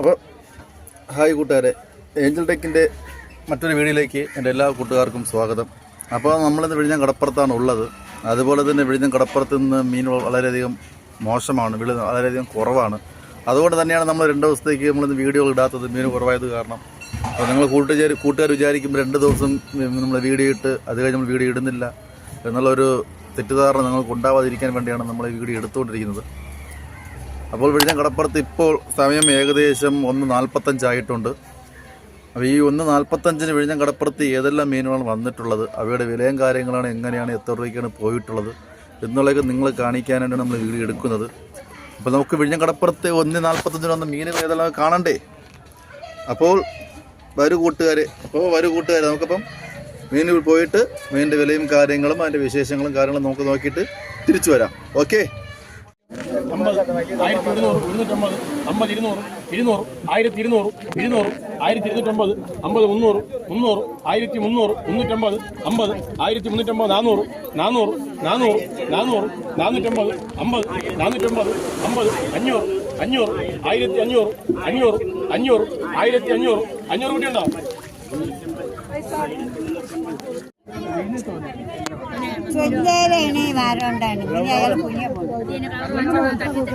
അപ്പോൾ ഹായ് കൂട്ടുകാരെ. ഏഞ്ചൽ ടെക്കിന്റെ മറ്റൊരു വീഡിയോയിലേക്ക് എന്റെ എല്ലാ കൂട്ടുകാർക്കും സ്വാഗതം. അപ്പോൾ നമ്മളിന്ന് വിഴിഞ്ഞം കടപ്പുറത്താണ് ഉള്ളത്. അതുപോലെ തന്നെ വിഴിഞ്ഞം കടപ്പുറത്ത് നിന്ന് മീൻ വളരെയധികം മോശമാണ് വിളി വളരെയധികം കുറവാണ്. അതുകൊണ്ട് തന്നെയാണ് നമ്മൾ രണ്ട് ദിവസത്തേക്ക് നമ്മളിന്ന് വീഡിയോ ഇടാത്തത് മീൻ കുറവായത് കാരണം. അപ്പോൾ നിങ്ങൾ കൂട്ടുകാർ കൂട്ടുകാർ വിചാരിക്കുമ്പോൾ രണ്ട് ദിവസം നമ്മൾ വീഡിയോ ഇട്ട് അത് കഴിഞ്ഞ് നമ്മൾ വീഡിയോ ഇടുന്നില്ല. എന്നുള്ളൊരു തെറ്റിദ്ധാരണ നിങ്ങൾക്ക് ഉണ്ടാവാതിരിക്കാൻ വേണ്ടിയാണ് നമ്മൾ ഈ വീഡിയോ എടുത്തുകൊണ്ടിരിക്കുന്നത്. അപ്പോൾ വിഴിഞ്ഞം കടപ്പുറത്ത് ഇപ്പോൾ സമയം ഏകദേശം ഒന്ന് നാൽപ്പത്തഞ്ചായിട്ടുണ്ട്. അപ്പോൾ ഈ ഒന്ന് നാൽപ്പത്തഞ്ചിന് വിഴിഞ്ഞം കടപ്പുറത്ത് ഏതെല്ലാം മീനുകളാണ് വന്നിട്ടുള്ളത്? അവയുടെ വിലയും കാര്യങ്ങളാണ് എങ്ങനെയാണ് എത്ര രൂപയ്ക്കാണ് പോയിട്ടുള്ളത്? എന്നുള്ളതൊക്കെ നിങ്ങൾ കാണിക്കാനാണ് നമ്മൾ വീഡിയോ എടുക്കുന്നത്. അപ്പോൾ നമുക്ക് വിഴിഞ്ഞം കടപ്പുറത്ത് ഒന്ന് നാൽപ്പത്തഞ്ചിന് വന്ന മീനുകൾ ഏതെല്ലാം കാണണ്ടേ? അപ്പോൾ വരു കൂട്ടുകാരെ. അപ്പോൾ വരു കൂട്ടുകാരെ നമുക്കപ്പം മീനുകൾ പോയിട്ട് മീനിന്റെ വിലയും കാര്യങ്ങളും അതിന്റെ വിശേഷങ്ങളും കാര്യങ്ങളും നമുക്ക് നോക്കിയിട്ട് തിരിച്ചു വരാം. ഓക്കെ? അമ്പത്. ആയിരത്തി ഇരുന്നൂറ് ഇരുന്നൂറ്റമ്പത് അമ്പത് ഇരുന്നൂറ് ഇരുന്നൂറ് ആയിരത്തി ഇരുന്നൂറ് ഇരുന്നൂറ് ആയിരത്തി ഇരുന്നൂറ്റമ്പത് അമ്പത് മുന്നൂറ് മുന്നൂറ് ആയിരത്തി മുന്നൂറ് മുന്നൂറ്റമ്പത് അമ്പത് ആയിരത്തി മുന്നൂറ്റമ്പത് നാനൂറ് നാനൂറ് നാനൂറ് നാനൂറ് നാനൂറ്റമ്പത് അമ്പത് നാനൂറ്റമ്പത് അമ്പത് അഞ്ഞൂറ് അഞ്ഞൂറ് ആയിരത്തി അഞ്ഞൂറ് അഞ്ഞൂറ് അഞ്ഞൂറ് ആയിരത്തി അഞ്ഞൂറ് അഞ്ഞൂറ് കൂട്ടിയുണ്ടോ ചൊല്ലേലാണ് ഈ വാരം പിന്നെ അയാൾ കുഞ്ഞ നൂറ്റമ്പത്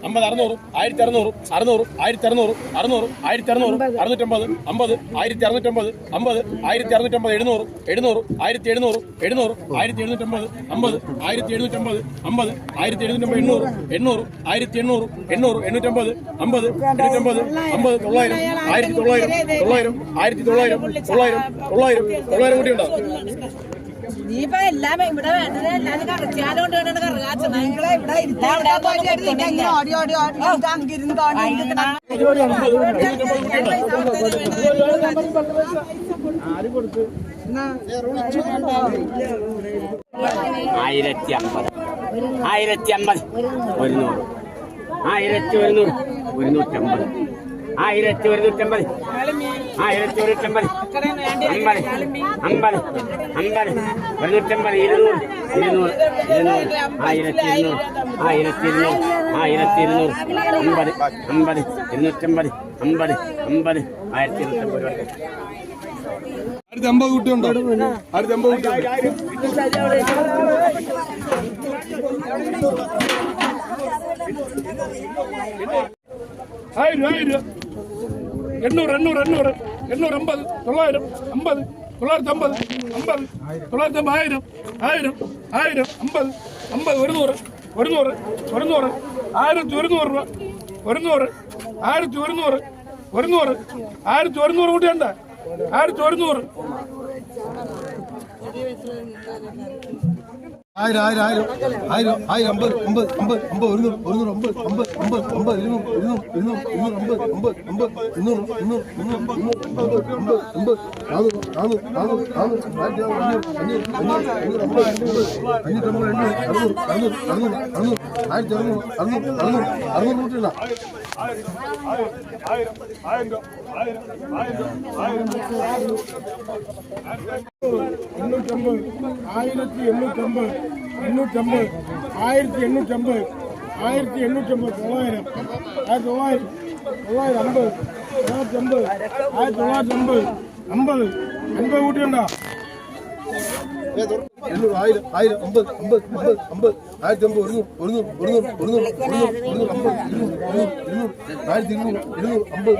അമ്പത് അറുന്നൂറ് ആയിരത്തി അറുന്നൂറ് അറുന്നൂറ് ആയിരത്തി അറുന്നൂറ് അറുന്നൂറ് ആയിരത്തി അറുന്നൂറ് അറുന്നൂറ്റമ്പത് അമ്പത് ആയിരത്തി അറുന്നൂറ്റമ്പത് അമ്പത് ആയിരത്തി അറുന്നൂറ്റമ്പത് എഴുന്നൂറ് എഴുന്നൂറ് ആയിരത്തി എഴുന്നൂറ് എഴുന്നൂറ് ആയിരത്തി എഴുന്നൂറ്റമ്പത് അമ്പത് ആയിരത്തി എഴുന്നൂറ്റമ്പത് അമ്പത് ആയിരത്തി എഴുന്നൂറ്റമ്പത് എണ്ണൂറ് എണ്ണൂറ് ആയിരത്തി എണ്ണൂറ് എണ്ണൂറ് എണ്ണൂറ്റമ്പത് അമ്പത് എണ്ണൂറ്റമ്പത് അമ്പത് തൊള്ളായിരം ആയിരത്തി തൊള്ളായിരം തൊള്ളായിരം ആയിരത്തി തൊള്ളായിരം തൊള്ളായിരം തൊള്ളായിരം തൊള്ളായിരം കൂടി ഉണ്ടോ ഇനിയിപ്പോ എല്ലാം ഇവിടെ വേണ്ടത് കറച്ചാലും ആയിരത്തി അമ്പത് ആയിരത്തി അമ്പത് ഒരുന്നൂറ് ആയിരത്തി ഒരുന്നൂറ് ഒരുന്നൂറ്റമ്പത് ആയിരത്തി ഒരുന്നൂറ്റമ്പത് ആയിരത്തി ഒരുന്നൂറ്റമ്പത് അമ്പത്. അമ്പത്. അമ്പത്. ഒരുന്നൂറ്റമ്പത് ഇരുന്നൂറ്. ഇരുന്നൂറ്. ഇരുന്നൂറ്. ആയിരത്തി ഇരുന്നൂറ് ആയിരത്തി ഇരുന്നൂറ് ആയിരത്തി ഇരുന്നൂറ് അമ്പത്. അമ്പത്. ഇരുന്നൂറ്റമ്പത് അമ്പത്. അമ്പത്. ആയിരത്തി ഇരുന്നൂറ്റമ്പത് ആയിരത്തി അമ്പത് കുട്ടിയുണ്ടോ? ആയിരത്തി ആയിരം ആയിരം. എണ്ണൂറ് എണ്ണൂറ് എണ്ണൂറ്. എണ്ണൂറ് അമ്പത് തൊള്ളായിരം അമ്പത് തൊള്ളായിരത്തി അമ്പത് അമ്പത് തൊള്ളായിരത്തി അമ്പത് ആയിരം ആയിരം ആയിരം അമ്പത് അമ്പത് ഒരുന്നൂറ് ഒരുന്നൂറ് ഒരുന്നൂറ് ആയിരത്തി ഒരുന്നൂറ് രൂപ ഒരുന്നൂറ് ആയിരത്തി ഒരുന്നൂറ് ഒരുന്നൂറ് ആയിരത്തി ഒരുന്നൂറ് കൂട്ടിയുണ്ട് ആയിരത്തി ഒരുന്നൂറ്. ആയിരം ആയിരം ആയിരം ആയിരം ആയിരം അമ്പത് അമ്പത് അമ്പത് അമ്പത് ഒരുന്നൂറ് ഒരുന്നൂറ് അമ്പത് അമ്പത് അമ്പത് അമ്പത് ഇരുന്നൂറ് ഇരുന്നൂറ് ഇരുന്നൂറ് ഇരുന്നൂറ് അമ്പത് അമ്പത് അമ്പത് ഇരുന്നൂറ് ഇരുന്നൂറ് ഇരുന്നൂറ് ഇരുന്നൂറ് അമ്പത് അമ്പത് അമ്പത് നാനൂറ് നാനൂറ് നാനൂറ് നാനൂറ് ആയിരത്തി അഞ്ഞൂറ് അഞ്ഞൂറ് അഞ്ഞൂറ് അറുന്നൂറ് അറുന്നൂറ് അറുന്നൂറ് അറുന്നൂറ് അറുന്നൂറ് അറുന്നൂറ് അറുന്നൂറ് എണ്ണൂറ്റമ്പത് ആയിരത്തി എണ്ണൂറ്റമ്പത് എണ്ണൂറ്റമ്പത് ആയിരത്തി എണ്ണൂറ്റമ്പത് ആയിരത്തി എണ്ണൂറ്റമ്പത് തൊള്ളായിരം ആയിരത്തി തൊള്ളായിരം തൊള്ളായിരം അമ്പത് തൊള്ളായിരത്തി അമ്പത് ആയിരത്തി തൊള്ളായിരത്തി അമ്പത് അമ്പത് അൻപത് കൂട്ടിയുണ്ടോ എണ്ണൂറ് ആയിരം ആയിരം അമ്പത് അമ്പത് അമ്പത് അമ്പത് ആയിരത്തി അമ്പത് ഒരുന്നൂറ് ഒരുന്നൂറ് ഒരുന്നൂറ് ഒരുന്നൂറ് ഒരുന്നൂറ് അമ്പത് ഇരുന്നൂറ് ഇരുന്നൂറ് ഇരുന്നൂറ് ആയിരത്തി ഇരുന്നൂറ് ഇരുന്നൂറ്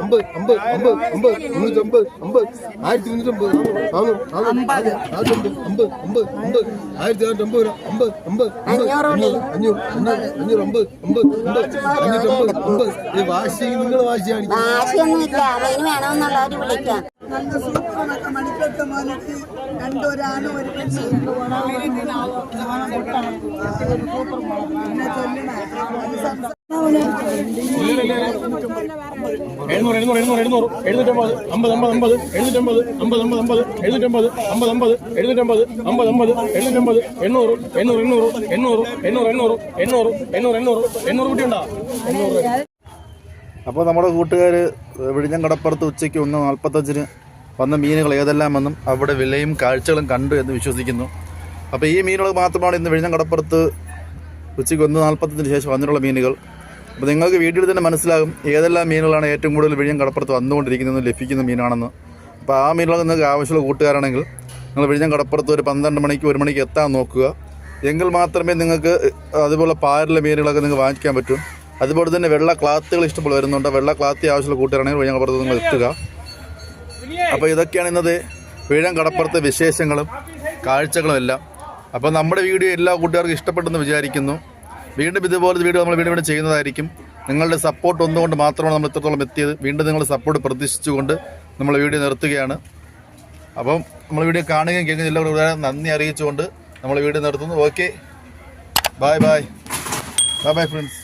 അമ്പത് അമ്പത് അമ്പത് അമ്പത് മുന്നൂറ് അമ്പത് അമ്പത് അമ്പത് അമ്പത് അമ്പത് അമ്പത് അമ്പത് അമ്പത് അമ്പത് അമ്പത് അമ്പത് അമ്പത് അമ്പത് അമ്പത് അഞ്ഞൂറ് അമ്പത് അമ്പത് അമ്പത് വാശി നിങ്ങൾ വാശി കാണിക്കും ആശയൊന്നുമില്ല അതിന് വേണമെന്നുള്ള ഒരു വിളിക്കാം നല്ല സൂപ്പറൊക്കെ മണിക്കെട്ട് മോനക്ക് രണ്ടൊരാണ് ഒരു പെണ്ണ് പിന്നെ ചൊല്ലണ എഴുന്നൂറ് എഴുന്നൂറ് എഴുന്നൂറ് എഴുന്നൂറ്. എഴുന്നൂറ്റമ്പത് അമ്പത് അമ്പത് അമ്പത്. എഴുന്നൂറ്റമ്പത് അമ്പത് അമ്പത് അമ്പത്. എഴുന്നൂറ്റമ്പത് അമ്പത് അമ്പത്. എഴുന്നൂറ്റമ്പത് അമ്പത് അമ്പത്. എഴുന്നൂറ്റമ്പത് എണ്ണൂറ് എണ്ണൂറ് എണ്ണൂറ് എണ്ണൂറ് എണ്ണൂറ് എണ്ണൂറ് എണ്ണൂറ് എണ്ണൂറ് എണ്ണൂറ്. എണ്ണൂറ് എണ്ണൂറ് അപ്പോൾ നമ്മുടെ കൂട്ടുകാർ വിഴിഞ്ഞം കടപ്പുറത്ത് ഉച്ചയ്ക്ക് ഒന്ന് നാൽപ്പത്തഞ്ചിന് വന്ന മീനുകൾ ഏതെല്ലാം വന്നും അവിടെ വിലയും കാഴ്ചകളും കണ്ടു എന്ന് വിശ്വസിക്കുന്നു. അപ്പോൾ ഈ മീനുകൾ മാത്രമാണ് ഇന്ന് വിഴിഞ്ഞം കടപ്പുറത്ത് ഉച്ചയ്ക്ക് ഒന്ന് നാൽപ്പത്തഞ്ചിന് ശേഷം വന്നിട്ടുള്ള മീനുകൾ. അപ്പോൾ നിങ്ങൾക്ക് വീട്ടിൽ തന്നെ മനസ്സിലാകും ഏതെല്ലാം മീനുകളാണ് ഏറ്റവും കൂടുതൽ വിഴിഞ്ഞം കടപ്പുറത്ത് വന്നുകൊണ്ടിരിക്കുന്നതെന്ന് ലഭിക്കുന്ന മീനാണെന്ന്. അപ്പോൾ ആ മീനുകൾ നിങ്ങൾക്ക് ആവശ്യമുള്ള കൂട്ടുകാരാണെങ്കിൽ നിങ്ങൾ വിഴിഞ്ഞം കടപ്പുറത്ത് ഒരു പന്ത്രണ്ട് മണിക്ക് ഒരു മണിക്ക് എത്താൻ നോക്കുക. എങ്കിൽ മാത്രമേ നിങ്ങൾക്ക് അതുപോലെ പാരിലെ മീനുകളൊക്കെ നിങ്ങൾക്ക് വാങ്ങിക്കാൻ പറ്റും. അതുപോലെ തന്നെ വെള്ള ക്ലാത്തുകൾ ഇഷ്ടംപോലെ വരുന്നുണ്ട്. വെള്ള ക്ലാത്തി ആവശ്യമുള്ള കൂട്ടുകാരാണെങ്കിൽ വിഴിഞ്ഞം കടപ്പുറത്ത് നിങ്ങൾ എത്തുക. അപ്പോൾ ഇതൊക്കെയാണ് ഇന്നത്തെ വിഴിഞ്ഞം കടപ്പുറത്തെ വിശേഷങ്ങളും കാഴ്ചകളും എല്ലാം. അപ്പോൾ നമ്മുടെ വീഡിയോ എല്ലാ കൂട്ടുകാർക്കും ഇഷ്ടപ്പെട്ടെന്ന് വിചാരിക്കുന്നു. വീണ്ടും ഇതുപോലെ വീഡിയോ നമ്മൾ വീണ്ടും വീണ്ടും ചെയ്യുന്നതായിരിക്കും. നിങ്ങളുടെ സപ്പോർട്ട് ഒന്നുകൊണ്ട് മാത്രമാണ് നമ്മൾ ഇത്രത്തോളം എത്തിയത്. വീണ്ടും നിങ്ങളുടെ സപ്പോർട്ട് പ്രതീക്ഷിച്ചുകൊണ്ട് നമ്മൾ വീഡിയോ നിർത്തുകയാണ്. അപ്പം നമ്മൾ വീഡിയോ കാണുകയും കേൾക്കുകയും എല്ലാവരും നന്ദി അറിയിച്ചുകൊണ്ട് നമ്മൾ വീഡിയോ നിർത്തുന്നു. Okay bye bye bye bye friends